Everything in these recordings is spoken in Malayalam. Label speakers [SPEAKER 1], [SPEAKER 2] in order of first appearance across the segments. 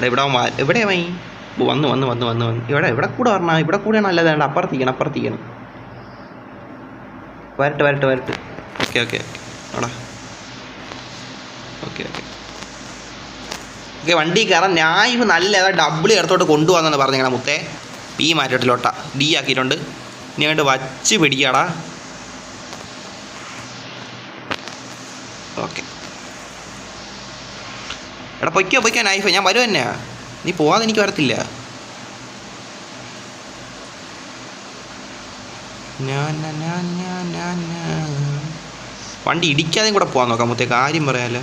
[SPEAKER 1] എടാ ഇവിടെ അവൻ വാ- വന്ന് വന്ന് വന്ന് വന്ന് വന്ന്. ഇവിടെ ഇവിടെ കൂടെ വരണം ഇവിടെ കൂടെയാണ് നല്ലതാണ് അപ്പുറത്തിരിക്കണം അപ്പുറത്തിരിക്കണം. വരട്ടെ വരട്ടെ വരട്ടെ. ഓക്കെ ഓക്കെ ആടാ ഓക്കെ ഓക്കെ. ഓക്കെ വണ്ടി കയറാൻ ഞാൻ നല്ല ഏതാ ഡബിൾ ഇടത്തോട്ട് കൊണ്ടുപോകാന്നാണ് പറഞ്ഞേക്കണം മുത്തേ. പി മാറ്റിട്ടിലോട്ടാ. ഡി ആക്കിയിട്ടുണ്ട്. ഇനി അങ്ങോട്ട് വച്ച് പിടിക്കാടാ ഓക്കെ എടാ പൊയ്ക്കോ പൊയ്ക്കോ നൈഫ് ഞാൻ വരും തന്നെ നീ പോവാതെ എനിക്ക് വരത്തില്ല. വണ്ടി ഇടിക്കാതെയും കൂടെ പോകാൻ നോക്കാം മുത്തേ കാര്യം പറയാലോ.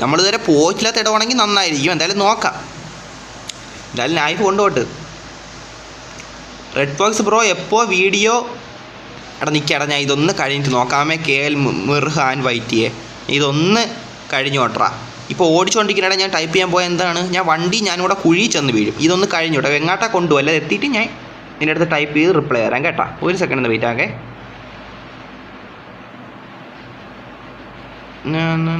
[SPEAKER 1] നമ്മളിതുവരെ പോയിട്ടില്ലാത്ത ഇടവാണെങ്കിൽ നന്നായിരിക്കും. എന്തായാലും നോക്കാം. എന്തായാലും നൈഫ് കൊണ്ടുപോട്ട് റെഡ് ബോക്സ് ബ്രോ എപ്പോൾ വീഡിയോ എടാ നിൽക്കടാ ഞാൻ ഇതൊന്ന് കഴിഞ്ഞിട്ട് നോക്കാമേ. കെ എൽ മിർഹാൻ വൈറ്റിയെ. ഇതൊന്ന് കഴിഞ്ഞു കഴിഞ്ഞോട്രാ ഇപ്പോൾ ഓടിച്ചുകൊണ്ടിരിക്കണ ഞാൻ ടൈപ്പ് ചെയ്യാൻ പോയ എന്താണ്? ഞാൻ വണ്ടി ഞാനിവിടെ കുഴി ചെന്ന് വീഴും. ഇതൊന്ന് കഴിഞ്ഞു കേട്ടോ. എങ്ങാട്ടാ കൊണ്ടുപോകും അല്ലാതെ എത്തിയിട്ട് ഞാൻ നിന്റെ അടുത്ത് ടൈപ്പ് ചെയ്ത് റിപ്ലൈ തരാം കേട്ടോ. ഒരു സെക്കൻഡ് ഒന്ന് വെയിറ്റ് ആകെ. na.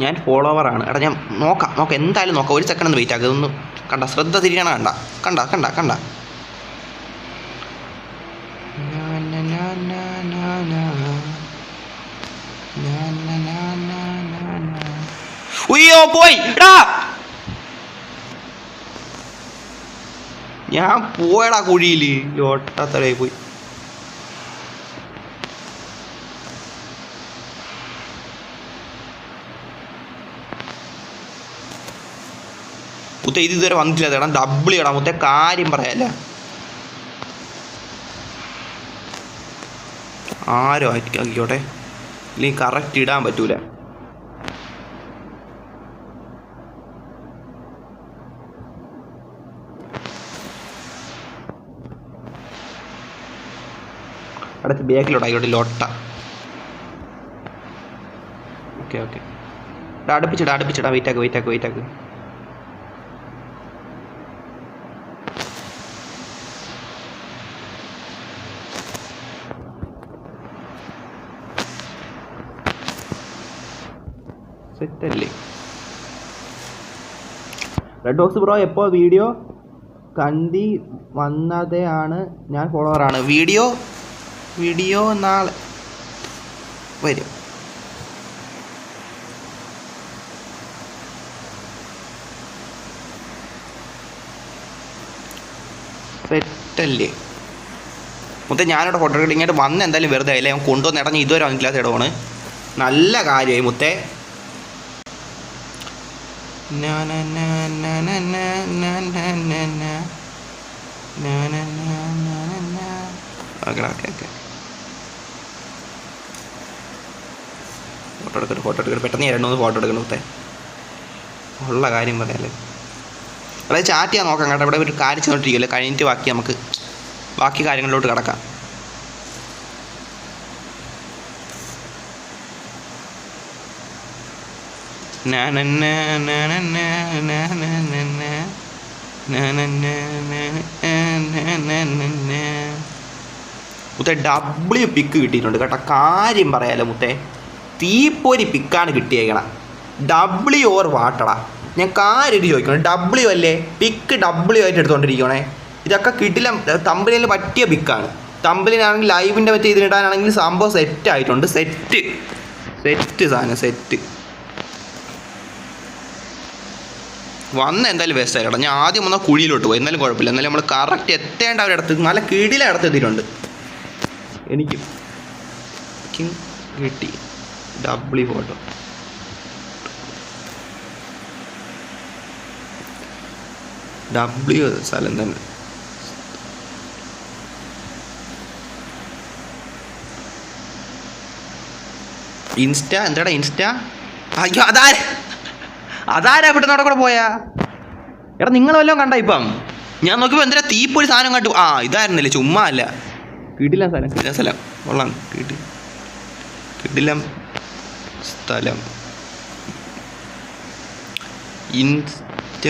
[SPEAKER 1] ഞാൻ ഫോളോവറാണ് എടാ ഞാൻ നോക്കാം. നോക്കാം എന്തായാലും നോക്കാം. ഒരു സെക്കൻഡ് ഒന്ന് വെയിറ്റ് ആക്കുക ഇതൊന്ന് കണ്ട ശ്രദ്ധ തിരിയണ കണ്ട. കണ്ട കണ്ട കണ്ട. ഞാൻ പോയടാ കുഴിയിൽ ലോട്ടത്തലയിൽ പോയി. മുത്ത ഇത് ഇതുവരെ വന്നിട്ടില്ല ചേട്ടാ ഡബിൾ ചെയ്യണം മുത്ത. കാര്യം പറയാല്ല? ആരോ ആക്കി- ആക്കിക്കോട്ടെ. ഇല്ലെങ്കിൽ കറക്റ്റ് ഇടാൻ പറ്റൂല. അടുത്ത് ബാക്കിലോട്ട് ആയിക്കോട്ടെ ലോട്ട. Okay okay. അടുപ്പിച്ചിടാ അടുപ്പിച്ചിടാ. വെയിറ്റാക്ക് വെയിറ്റാക്ക് വെയിറ്റാക്ക് സെറ്റല്ലേ? റെഡ് ബോക്സ് ബ്രോ എപ്പോൾ വീഡിയോ കണ്ടി വന്നതെയാണ് ഞാൻ ഫോളോവറാണ് വീഡിയോ വീഡിയോ നാളെ വരും. സെറ്റല്ലേ? മൊത്തം ഞാനിവിടെ ഫോട്ടോ എടുക്കട്ടെ വന്ന് എന്തായാലും വെറുതെ ആയില്ലേ? ഞാൻ കൊണ്ടുവന്ന് ഇടഞ്ഞ് ഇതുവരെ വന്നിട്ടില്ലാത്ത ഇടമാണ്. നല്ല കാര്യമായി മുത്തേ. ഫോട്ടോ എടുക്കട്ടെ ഫോട്ടോ എടുക്കട്ടെ പെട്ടെന്ന് രണ്ടു ഫോട്ടോ എടുക്കണം കുത്തേ ഉള്ള കാര്യം പറയാല്ലേ അതായത് ചാറ്റ് ചെയ്യാൻ നോക്കാം കേട്ടോ ഇവിടെ ഒരു കാര്യം ചെയ്തോണ്ടിരിക്കുമല്ലോ കഴിഞ്ഞിട്ട് ബാക്കി നമുക്ക് ബാക്കി കാര്യങ്ങളിലോട്ട് കിടക്കാം മുത്തേ ഡബ്ല്യു പിക്ക് കിട്ടിയിട്ടുണ്ട് കേട്ടോ കാര്യം പറയാലോ മുത്തെ തീപ്പൊരി പിക്കാണ് കിട്ടിയേക്കണം ഡബ്ല്യു ഓർ വാട്ടടാ ഞാൻ കാര്യം ചോദിക്കണം ഡബ്ല്യു അല്ലേ പിക്ക് ഡബ്ല്യു ആയിട്ട് എടുത്തുകൊണ്ടിരിക്കണേ ഇതൊക്കെ കിട്ടില്ല തമ്പലിൽ പറ്റിയ പിക്കാണ് തമ്പലിനാണെങ്കിൽ ലൈവിന്റെ മറ്റേ ഇതിനിടാനാണെങ്കിൽ സംഭവം സെറ്റ് ആയിട്ടുണ്ട് സെറ്റ് സെറ്റ് സാധനം സെറ്റ് വന്ന എന്തായാലും വേസ്റ്റ് ആയിട്ടോ ഞാൻ ആദ്യം വന്നാൽ കുഴിയിലോട്ട് പോയി. എന്നാലും കുഴപ്പമില്ല. എന്നാലും നമ്മൾ കറക്റ്റ് എത്തേണ്ട ഒരിടത്ത് നല്ല കീഴിലെ ഇടത്ത് എത്തിയിട്ടുണ്ട്. എനിക്ക് കിട്ടി. ഡബ്ല്യു ഫോട്ടോ ഡബ്ല്യു സ്ഥലം തന്നെ. ഇൻസ്റ്റ? എന്താടാ ഇൻസ്റ്റ? അയ്യോ അതാര? അതാരാ അവിടെ കൂടെ പോയാ? എടാ നിങ്ങൾ വല്ലതും കണ്ട ഇപ്പം? ഞാൻ നോക്കിയപ്പോൾ എന്തിനാ തീപ്പൊരു സാധനം കണ്ടു? ആ ഇതായിരുന്നില്ലേ ചുമ്മാ അല്ല. കിട്ടില്ല സ്ഥലം. കിട്ടില്ല സ്ഥലം. കൊള്ളാം കിട്ടി കിടിലം സ്ഥലം. ഇൻസ്റ്റ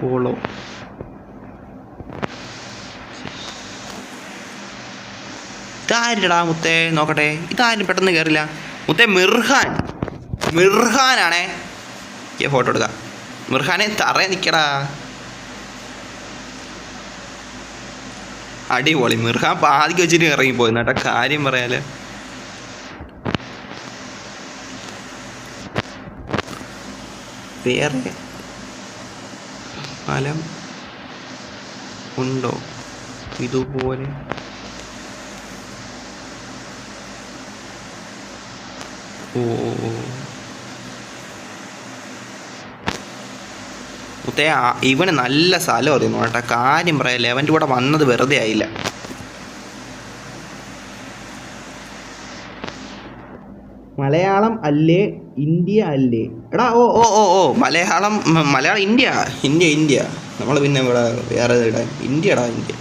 [SPEAKER 1] പോളോ ഇതാരടാ മുത്തേ? നോക്കട്ടെ. ഇതാരും പെട്ടെന്ന് കയറില്ല മുത്തേ മിർഹാൻ. മിർഹാനാണേ. ഈ ഫോട്ടോ എടുക്കാം. മിർഹാനെ തറയെ നിൽക്കടാ അടിപൊളി. മിർഹാൻ പാതിക്ക് വെച്ചിട്ട് ഇറങ്ങിപ്പോയി. കേട്ടോ കാര്യം പറയാൽ. വേറെ ഫലം ഉണ്ടോ? ഇതുപോലെ. ഓ ഓ, ഓ. മുത്തേ ഇവന് നല്ല സ്ഥലം അറിയുന്നു കേട്ടോ കാര്യം പറയാം ലെവന്റെ കൂടെ വന്നത് വെറുതെ ആയില്ല മലയാളം അല്ലേ ഇന്ത്യ അല്ലേ എടാ ഓ ഓ ഓ ഓ Malayalam Malayalam India India India നമ്മൾ പിന്നെ ഇവിടെ വേറെ ഇടാൻ ഇന്ത്യടാ ഇന്ത്യ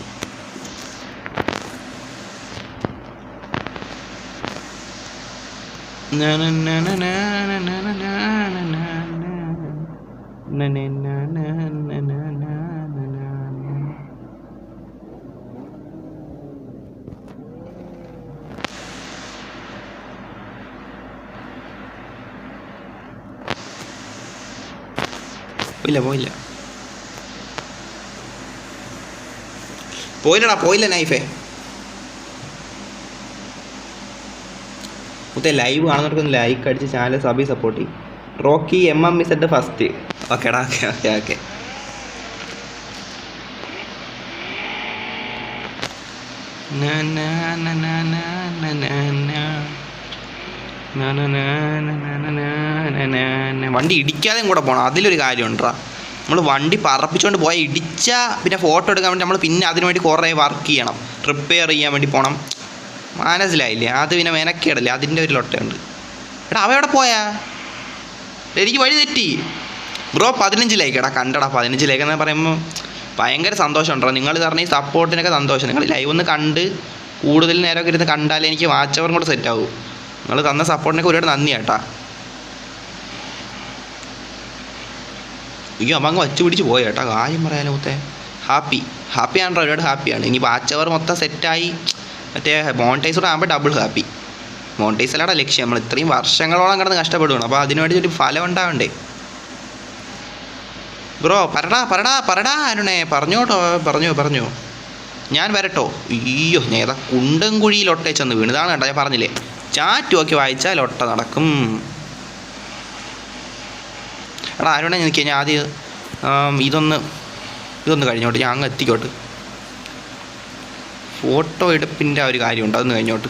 [SPEAKER 1] Na പോയില്ല പോയില്ല. പോയില്ലടാ പോയില്ല നൈഫേ. മുത്തേ ലൈവ് കാണുന്നവർക്കൊന്ന് ലൈക്ക് അടിച്ച് ചാനൽ സബി സപ്പോർട്ട് ചെയ്യും. Rocky M M Z first ഓക്കേടാ ഓക്കെ ഓക്കെ ഓക്കെ വണ്ടി ഇടിക്കാതെയും കൂടെ പോകണം അതിലൊരു കാര്യമുണ്ടാ നമ്മൾ വണ്ടി പറപ്പിച്ചുകൊണ്ട് പോയാൽ ഇടിച്ചാൽ പിന്നെ ഫോട്ടോ എടുക്കാൻ വേണ്ടി നമ്മൾ പിന്നെ അതിനു വേണ്ടി കുറേ വർക്ക് ചെയ്യണം റിപ്പയർ ചെയ്യാൻ വേണ്ടി പോകണം മനസ്സിലായില്ലേ അത് പിന്നെ മെനക്കേടല്ലേ അതിന്റെ ഒരു ലൊട്ടയുണ്ട് എടാ അവ എവിടെ പോയാ എനിക്ക് വഴി തെറ്റി ബ്രോ പതിനഞ്ചിലേക്ക് എടാ കണ്ടടാ പതിനഞ്ച് ലൈക്ക് എന്ന് പറയുമ്പോൾ ഭയങ്കര സന്തോഷമുണ്ടോ നിങ്ങൾ പറഞ്ഞ ഈ സപ്പോർട്ടിനൊക്കെ സന്തോഷം നിങ്ങൾ ലൈവ് ഒന്ന് കണ്ട് കൂടുതൽ നേരമൊക്കെ ഇരുന്ന് കണ്ടാലേ എനിക്ക് വാച്ച് അവറും കൂടെ സെറ്റ് ആവും നിങ്ങൾ തന്ന സപ്പോർട്ടിനൊക്കെ ഒരുപാട് നന്ദി കേട്ടാ. അയ്യോ അമ്മ വച്ച് പിടിച്ച് പോയി കേട്ടോ. കാര്യം പറയാലോ മുത്തേ. ഹാപ്പി ഹാപ്പിയാണ് ഒരുപാട് ഹാപ്പിയാണ് ഇനി വാച്ച് അവർ മൊത്തം സെറ്റായി മറ്റേ മോണിറ്റൈസ് കൂടെ ആകുമ്പോൾ ഡബിൾ ഹാപ്പി മോണിറ്റൈസ് ലക്ഷ്യം. നമ്മൾ ഇത്രയും വർഷങ്ങളോളം കിടന്ന് കഷ്ടപ്പെടുകയാണ് അപ്പോൾ അതിനു വേണ്ടി ഒരു ഫലം ഉണ്ടാവണ്ടേ? ബ്രോ പറടാ പറടാ പറടാ അരുണേ. പറഞ്ഞോട്ടോ പറഞ്ഞു പറഞ്ഞു. ഞാൻ വരട്ടോ. അയ്യോ ഞാൻ ഏതാ കുണ്ടും കുഴിയിൽ ഒട്ട ചെന്ന് വീണ്. ഇതാണ് കേട്ടോ ഞാൻ പറഞ്ഞില്ലേ. ചാറ്റ് വായിച്ചാൽ ഒട്ട നടക്കും. എടാ ആരോടെ എനിക്ക് ഞാൻ ആദ്യം ഇതൊന്ന് ഇതൊന്ന് കഴിഞ്ഞോട്ട് ഞാൻ അങ്ങ് എത്തിക്കോട്ട്. ഫോട്ടോ എടുപ്പിന്റെ ഒരു കാര്യമുണ്ട് അതൊന്ന് കഴിഞ്ഞോട്ട്.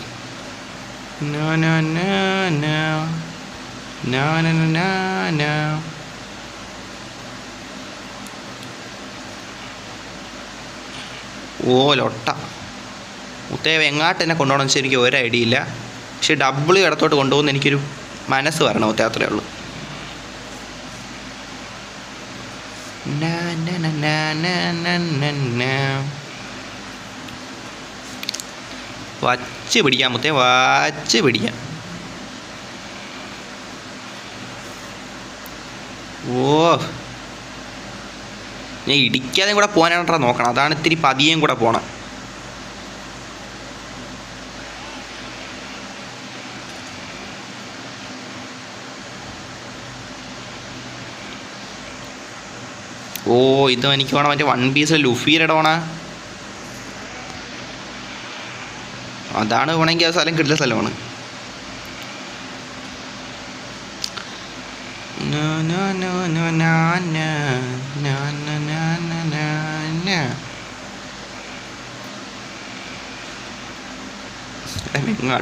[SPEAKER 1] ഓ ലൊട്ട. മുത്തേവ എങ്ങാട്ട് എന്നെ കൊണ്ടുപോകണം എനിക്ക് ഒരു ഐഡിയ ഇല്ല. പക്ഷെ ഡബിൾ ഇടത്തോട്ട് കൊണ്ടുപോകുന്ന എനിക്കൊരു മനസ്സ് വരണം അത്രേ ഉള്ളൂ. വച്ച് പിടിക്കാം മുത്തേ വച്ച് പിടിക്കാം. ഓ. ഞാൻ ഇടിക്കാതെ കൂടെ പോകാനാണ് നോക്കണം അതാണ് ഇത്തിരി പതിയേം കൂടെ പോണം. ഓ ഇത് എനിക്ക് വേണം മറ്റേ വൺ പീസ് ലുഫിയുടെ ഇടവണ അതാണ് വേണമെങ്കിൽ ആ സ്ഥലം കിട്ടുന്ന സ്ഥലമാണ്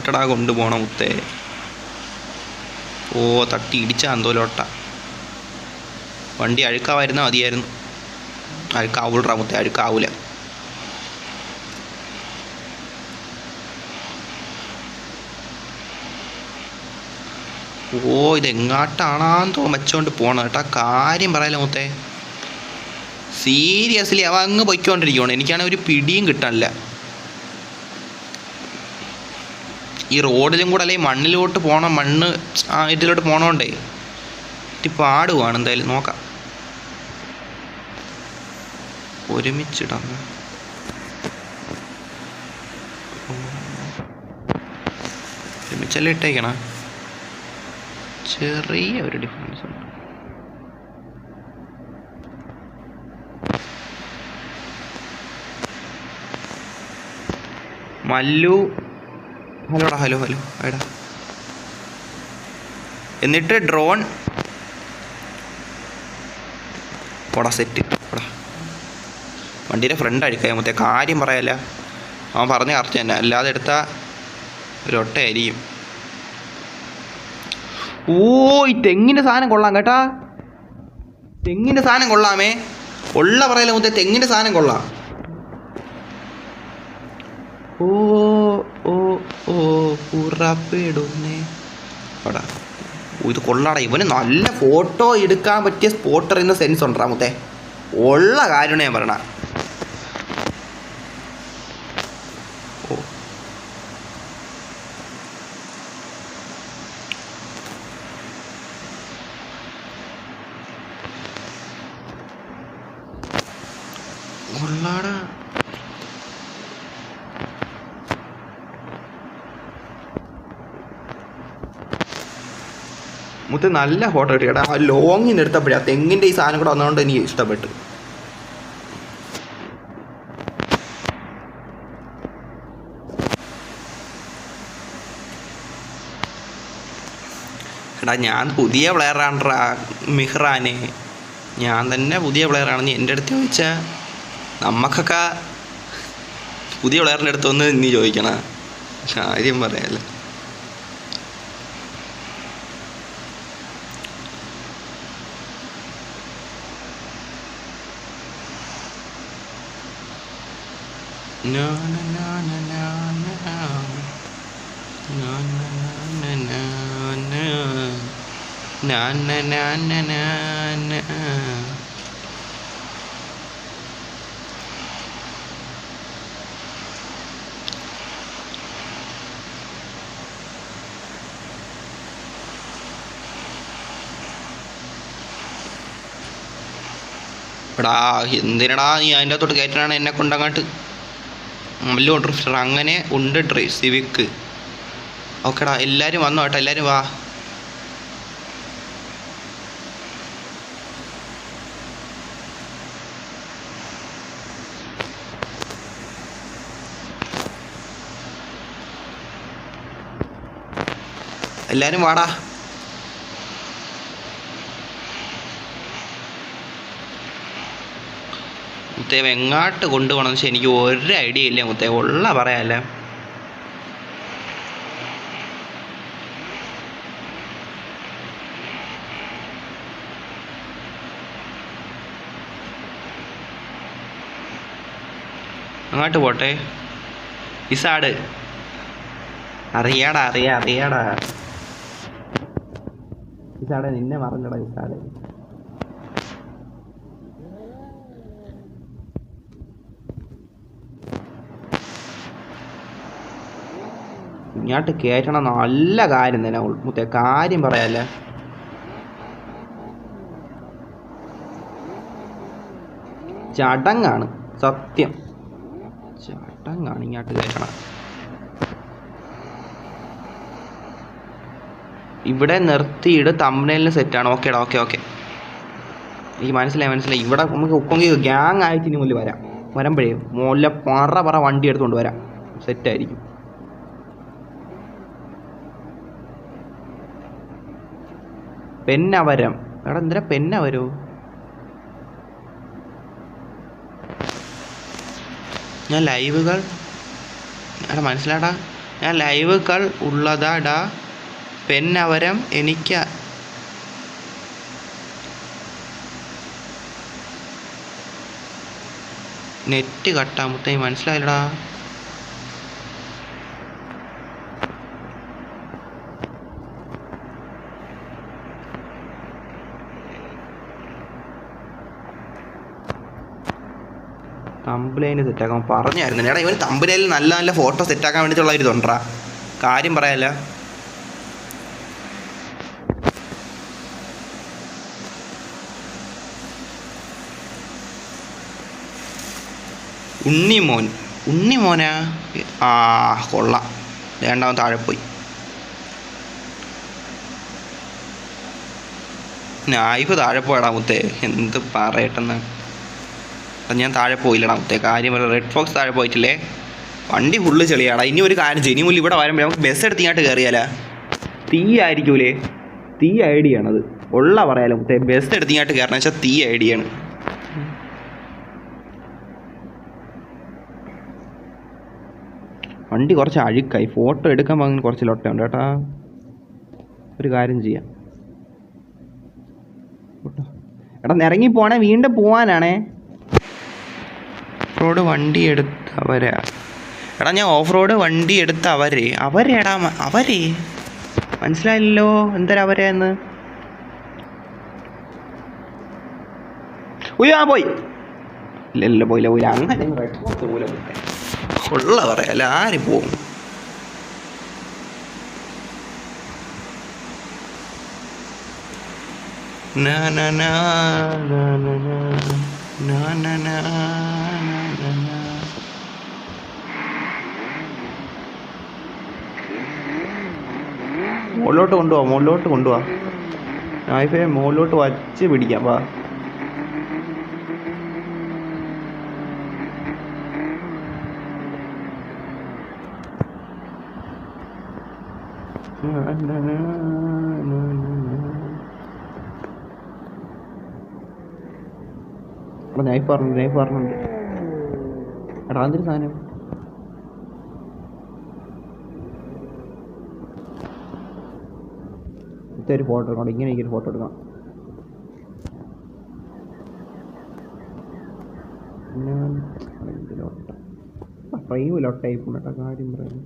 [SPEAKER 1] ടാ കൊണ്ടുപോണ മുത്തേ ഓ തട്ടി ഇടിച്ചാ എന്തോലോട്ട വണ്ടി അഴുക്കാവായിരുന്ന മതിയായിരുന്നു അഴുക്കാവൂടാ മുത്തേ അഴുക്കാവൂല. ഓ ഇതെങ്ങാട്ടാണെന്ന് തോ വെച്ചോണ്ട് പോണം കേട്ടാ. കാര്യം പറയാലോ മുത്തേ. സീരിയസ്ലി അവ അങ്ങ് പൊയ്ക്കൊണ്ടിരിക്കുകയാണ് എനിക്കാണെങ്കിൽ ഒരു പിടിയും കിട്ടാനില്ല. ഈ റോഡിലും കൂടെ അല്ലെങ്കിൽ മണ്ണിലോട്ട് പോകണം മണ്ണ് ആ ഇതിലോട്ട് പോകണോണ്ടേ ഇത്തി പാടുവാണ് എന്തായാലും. നോക്കാം. ഒരുമിച്ചിടാം. ഒരുമിച്ചല്ലേ ഇട്ടേക്കണ? ചെറിയ ഒരു ഡിഫറൻസ് ഉണ്ട്. മല്ലു. ഹലോടാ ഹലോ ഹലോ എടാ. എന്നിട്ട് ഡ്രോൺ. പോടാ സെറ്റ് പോടാ. വണ്ടിയുടെ ഫ്രണ്ട് അഴിക്കാൻ മറ്റേ കാര്യം പറയല്ല. അവൻ പറഞ്ഞ കറക്റ്റ് തന്നെ. അല്ലാതെ എടുത്ത അരിയും ഓ ഈ തെങ്ങിന്റെ സാധനം കൊള്ളാം കേട്ടാ. തെങ്ങിന്റെ സാധനം കൊള്ളാമേ. ഉള്ള പറയല മുത്തേ തെങ്ങിന്റെ സാധനം കൊള്ളാം. ഓ ഓ ഓ പുറപ്പെടുന്നേ അടാ ഇത് കൊള്ളാടാ. ഇവന് നല്ല ഫോട്ടോ എടുക്കാൻ പറ്റിയ സ്പോട്ടർ എന്ന സെൻസ് ഉണ്ടാ മുത്തേ. ഉള്ള കാര്യമാണ് ഞാൻ പറയണ കൊള്ളാടാ മുത്ത് നല്ല ഫോട്ടോ കിട്ടിയടാ. ആ ലോങ്ങിന് എടുത്തപ്പോഴേ ആ തെങ്ങിന്റെ ഈ സാധനം കൂടെ വന്നതുകൊണ്ട് എനിക്ക് ഇഷ്ടപ്പെട്ടു. എടാ ഞാൻ പുതിയ പ്ലെയറാണ് മിഹ്റാനെ. ഞാൻ തന്നെ പുതിയ പ്ലെയറാണെന്ന് എന്റെ അടുത്ത് ചോദിച്ചാൽ നമുക്കൊക്കെ പുതിയ പ്ലെയറിന്റെ അടുത്ത് ഒന്ന് നീ ചോദിക്കണ കാര്യം പറയാല്ലേ na. Na na na na na na. Na na na na na na. എടാ എന്തിനടാ നീ അതിന്റെ അകത്തോട്ട് കയറ്റാണ് എന്നെ കൊണ്ടങ്ങോട്ട്? മല്ലു ഡ്രിഫ്റ്റർ അങ്ങനെ ഉണ്ട് ഡ്രൈ സിവിക്ക്. ഓക്കെടാ എല്ലാവരും വന്നോ കേട്ടോ എല്ലാവരും വാ. എല്ലാവരും വാടാ. മുത്തേ എങ്ങാട്ട് കൊണ്ടുപോകണം എന്ന് വെച്ചാൽ എനിക്ക് ഒരു ഐഡിയ ഇല്ല മുത്തേ. ഉള്ള പറയാല്ല? അങ്ങോട്ട് പോട്ടെ. ഇസാട് അറിയാടാ അറിയാ അറിയാടാ. ഇസാടെ നിന്നെ മറന്നടാ ഇസാടെ ഇങ്ങോട്ട് കയറ്റണം നല്ല കാര്യം തന്നെ മുത്തേ കാര്യം പറയാല്ലേ? ചടങ്ങാണ് സത്യം. ചടങ്ങാണ് ഇങ്ങോട്ട് കയറ്റണം ഇവിടെ നിർത്തിയിട്ട് തമ്പനയിലിന് സെറ്റാണ് ഓക്കേടാ ഓക്കെ ഓക്കെ എനിക്ക് മനസ്സിലായി മനസ്സിലായി. ഇവിടെ നമുക്ക് ഉപ്പൊങ്കിൽ ഗ്യാങ് ആയിട്ട് ഇനി മുന്നിൽ വരാം. വരുമ്പോഴേ മുല്ല പറ പറ വണ്ടി എടുത്തുകൊണ്ട് വരാം. സെറ്റായിരിക്കും പെന്നവരം. എടാ എന്തിനാ പെന്നവരോ ഞാൻ ലൈവുകൾ എടാ മനസ്സിലാടാ ഞാൻ ലൈവുകൾ ഉള്ളതാടാ പെന്നവരം എനിക്ക് നെറ്റ് കട്ടാമുത്തേ മനസ്സിലായില്ലടാ. തമ്പിലൈന് സെറ്റാക്കാൻ പറഞ്ഞായിരുന്നു. എടാ ഇവൻ തമ്പിലയിൽ നല്ല നല്ല ഫോട്ടോ സെറ്റാക്കാൻ വേണ്ടിയിട്ടുള്ള ഒരു ഇതുണ്ടാ കാര്യം പറയാല്ല. ഉണ്ണിമോൻ. ഉണ്ണിമോനാ? ആ കൊള്ളാം. രണ്ടാമൻ താഴെ പോയി നായിഫ് താഴെ പോയടാ മുത്തേ. എന്ത് പറയട്ടെന്ന്. അത് ഞാൻ താഴെ പോയില്ലടാ. മുത്തേ കാര്യം റെഡ് ഫോക്സ് താഴെ പോയിട്ടില്ലേ? വണ്ടി ഫുള്ള് ചെളിയാടാ. ഇനി ഒരു കാര്യം ചെയ്യും. ഇനി മുല്ല ഇവിടെ വരുമ്പോൾ നമുക്ക് ബസ് എടുത്ത് ഇങ്ങോട്ട് കയറിയാലാ തീ ആയിരിക്കൂലേ? തീ ഐഡിയ ആണത്. ഉള്ള പറയാലോ. മുത്തേ ബസ് എടുത്ത് ഇങ്ങോട്ട് കയറണം വെച്ചാൽ തീ ഐഡിയാണ് വണ്ടി കുറച്ച് അഴുക്കായി. ഫോട്ടോ എടുക്കാൻ പോകുന്ന കുറച്ച് ലൊട്ടയുണ്ട് കേട്ടാ. ഒരു കാര്യം ചെയ്യാം. എടാ ഇറങ്ങി പോണേ. വീണ്ടും പോവാനാണേ. ഓഫ് റോഡ് വണ്ടി എടുത്തവരാ എടാ ഞാൻ ഓഫ് റോഡ് വണ്ടി എടുത്ത അവരെ. അവരെടാ അവരെ? മനസ്സിലായില്ലല്ലോ എന്തരാ അവരെന്ന്. ഉയ്യാ പോയി. ഇല്ലല്ലോ ഇല്ല പോയില്ല പോയില്ല. അങ്ങനെ. ഉള്ള പറയാല്ല ആര് പോവും? Na na na na na na na na na na na മുകളിലോട്ട് കൊണ്ടുപോവാ മുകളിലോട്ട് കൊണ്ടുപോവാ നായിഫെ മുകളിലോട്ട് വച്ച് പിടിക്കാം വാ. Na, na. എടാ നൈഫ് പറഞ്ഞു നൈഫ് പറഞ്ഞുണ്ട്. എടാ എന്തൊരു സാധനം? ഇത്തെ ഒരു ഫോട്ടോ എടുക്കണം ഇങ്ങനെ എനിക്കൊരു ഫോട്ടോ എടുക്കാം ഞാൻ ഇതിലോട്ട ഫ്രെയിം ലൊട്ടായിപ്പോ കേട്ടോ കാര്യം പറയുന്നു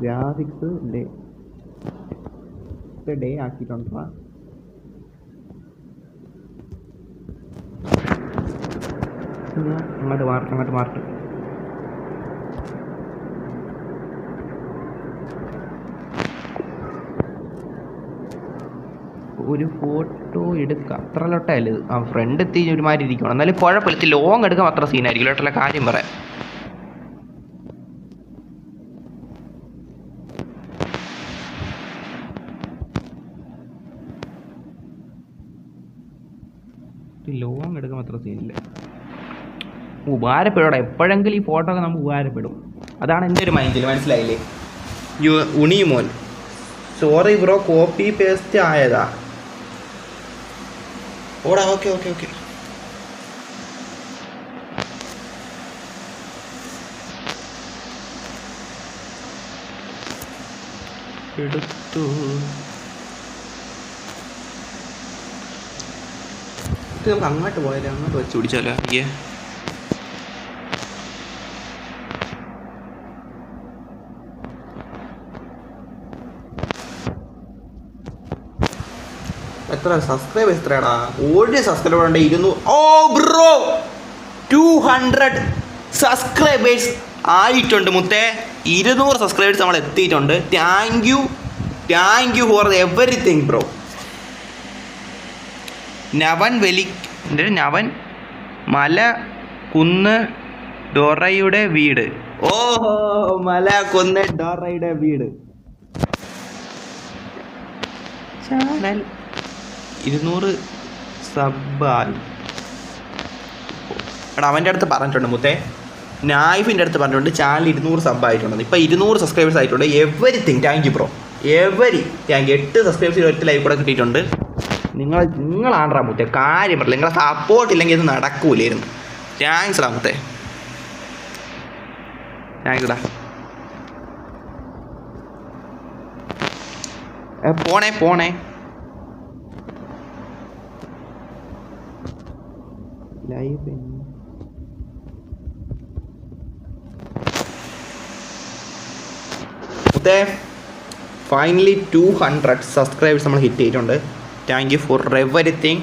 [SPEAKER 1] ഗ്രാഫിക്സ് ഡേ ഡേ ആക്കിയിട്ടുണ്ടാ? അങ്ങോട്ട് മാർക്ക് അങ്ങോട്ട് മാർക്ക്. ഒരു ഫോട്ടോ എടുക്കാം. അത്ര ലൊട്ടല്ലേ ഇത്. ആ ഫ്രണ്ട് എത്തി ഒരുമാതിരി ഇരിക്കണം എന്നാലും കുഴപ്പമില്ല. ലോങ് എടുക്കാൻ അത്ര സീനായിരിക്കും ലോട്ടുള്ള കാര്യം പറയാം ലോങ് എടുക്കാൻ അത്ര സീനില്ല ഉപകാരപ്പെടൂടെ എപ്പോഴെങ്കിലും ഈ ഫോട്ടോ ഒക്കെ നമുക്ക് ഉപകാരപ്പെടും. അതാണ് എന്റെ ഒരു മൈൻഡിൽ മനസ്സിലായില്ലേ? യു ഉണിയുമോൻ സോറി ബ്രോ കോപ്പി പേസ്റ്റ് ആയതാ. ഓടാ ഓക്കെ ഓക്കെ ഓക്കെ എടുത്തു. നമുക്ക് അങ്ങോട്ട് പോയാലോ അങ്ങോട്ട് വെച്ച് പിടിച്ചാലോ അയ്യേ എത്ര സബ്സ്ക്രൈബേഴ്സ് എത്രയാടാ? ഒരു സബ്സ്ക്രൈബർ ഉണ്ട് ഇരുന്നൂ ഓ ബ്രോ ടു ഹൺഡ്രഡ് സബ്സ്ക്രൈബേഴ്സ് ആയിട്ടുണ്ട് മുത്തേ. ഇരുന്നൂറ് സബ്സ്ക്രൈബേഴ്സ് നമ്മൾ എത്തിയിട്ടുണ്ട്. Thank you thank you for everything bro നവൻ വെലി നവൻ മല കുന്ന് ഡൊറയുടെ വീട്. ഓഹോ മല കുന്ന് ഡൊറയുടെ വീട്. ചാനൽ ഇരുന്നൂറ് സബായി എടാ അവന്റെ അടുത്ത് പറഞ്ഞിട്ടുണ്ട് മുത്തേ. നായിഫിന്റെ അടുത്ത് പറഞ്ഞിട്ടുണ്ട് ചാനൽ ഇരുന്നൂറ് സബ് ആയിട്ടുണ്ട് ഇപ്പം ഇരുന്നൂറ് സബ്സ്ക്രൈബേഴ്സ് ആയിട്ടുണ്ട്. Everything thank you bro every thank you എട്ട് സബ്സ്ക്രൈബേഴ്സ് ഒറ്റ ലൈവ് കൂടെ കിട്ടിയിട്ടുണ്ട്. നിങ്ങൾ നിങ്ങളാണ്ടാ മുത്തേ. കാര്യം പറയില്ല നിങ്ങളെ സപ്പോർട്ട് ഇല്ലെങ്കിൽ ഇത് നടക്കൂലായിരുന്നു. താങ്ക്സ് ഡാ മുത്തേ. താങ്ക്സ് ഡാ പോണേ പോണേ. Live finally two hundred subscribers നമ്മൾ ഹിറ്റ് ചെയ്തിട്ടുണ്ട്. Thank you for everything